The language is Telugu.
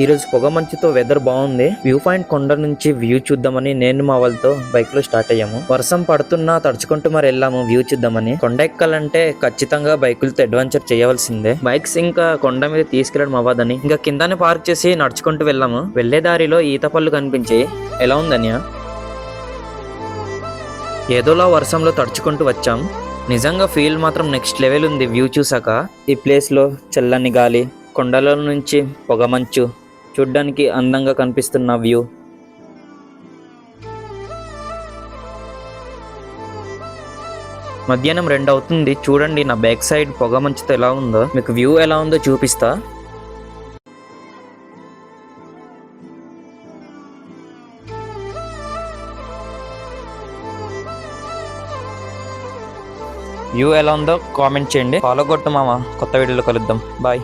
ఈరోజు పొగ మంచుతో వెదర్ బాగుంది. వ్యూ పాయింట్ కొండ నుంచి వ్యూ చూద్దామని నేను మా వాళ్ళతో బైక్లో స్టార్ట్ అయ్యాము. వర్షం పడుతున్నా తడుచుకుంటూ మరి వెళ్ళాము వ్యూ చూద్దామని. కొండ ఎక్కాలంటే ఖచ్చితంగా బైకులతో అడ్వెంచర్ చేయవలసిందే. బైక్స్ ఇంకా కొండ మీద తీసుకెళ్ళడం అవ్వదని. ఇంకా కిందనే పార్క్ చేసి నడుచుకుంటూ వెళ్ళాము. వెళ్ళే దారిలో ఈత పళ్ళు కనిపించాయి ఎలా ఉందని ఏదోలా వర్షంలో తడుచుకుంటూ వచ్చాం. నిజంగా ఫీల్ మాత్రం నెక్స్ట్ లెవెల్ ఉంది వ్యూ చూసాక ఈ ప్లేస్లో చల్లని గాలి కొండల నుంచి పొగమంచు చూడ్డానికి అందంగా కనిపిస్తున్న వ్యూ. మధ్యాహ్నం రెండు అవుతుంది చూడండి నా బ్యాక్ సైడ్ పొగ మంచుతో ఎలా ఉందో. మీకు వ్యూ ఎలా ఉందో చూపిస్తా. వ్యూ ఎలా ఉందో కామెంట్ చేయండి. ఫాలో కొట్టు మామ. కొత్త వీడియోలో కలుద్దాం. బాయ్.